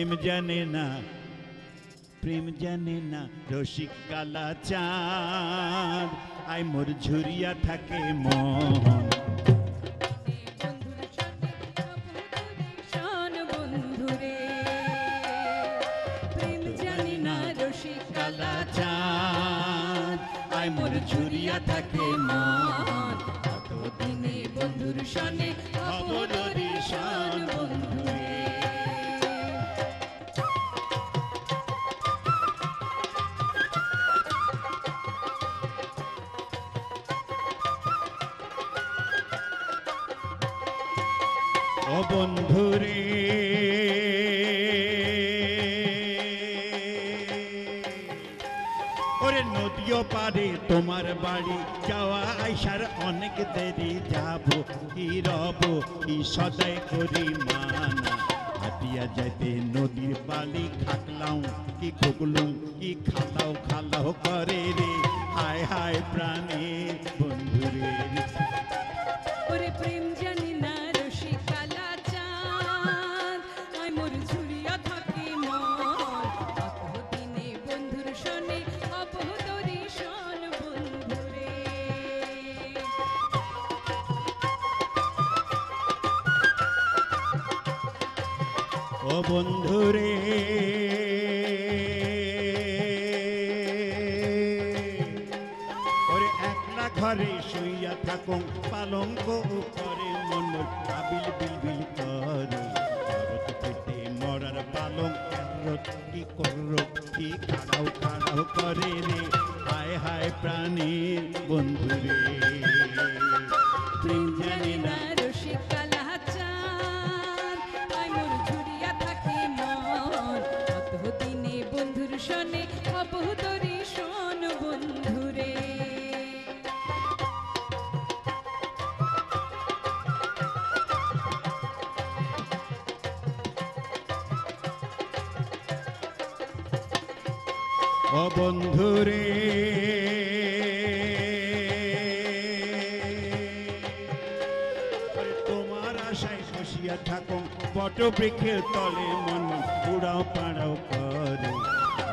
প্রেম জানে না, প্রেম জানে না, রসিক কালা চাঁদ আই মোর ঝুরিয়া থাকে মন। মোর ঝুরিয়া থাকে মন। দিনে বন্ধুর সনে শান বন্ধুরে। ও বন্ধুরে ওরে নদীও পারে তোমার বাড়ি যাওয়া আইসার অনেক দেরি যাব, কি রব, কি সদাই করি মানা। হাতিয়া যাইতে নদীর বালি খাকলাম কি খুকলুম, কি খালাও খালাও করে রে। হায় হায় প্রাণী বন্ধুরে ওরে প্রেম বন্ধুরে। ওরে একলা ঘরে শুইয়া থাকুন পালঙ্ক উপরে মন, কাবিল বিলবিল করে। ভারত মরার পালং কি করর কি খাড়াও খাড়াও করে রে। হায় হায় প্রাণীর বন্ধুরে। বন্ধুর সনে অবদরি শোন বন্ধুরে। বন্ধুরে। তোমার আশায় বসিয়া থাকো বট বৃক্ষের তলে মন উড়াও পাড়াও করে।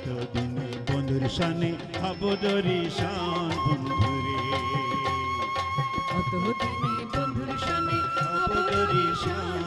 কতদিন বন্ধুর সানে আবদরি শান বন্ধুরে। কতদিন বন্ধুর সানে আবদরি শান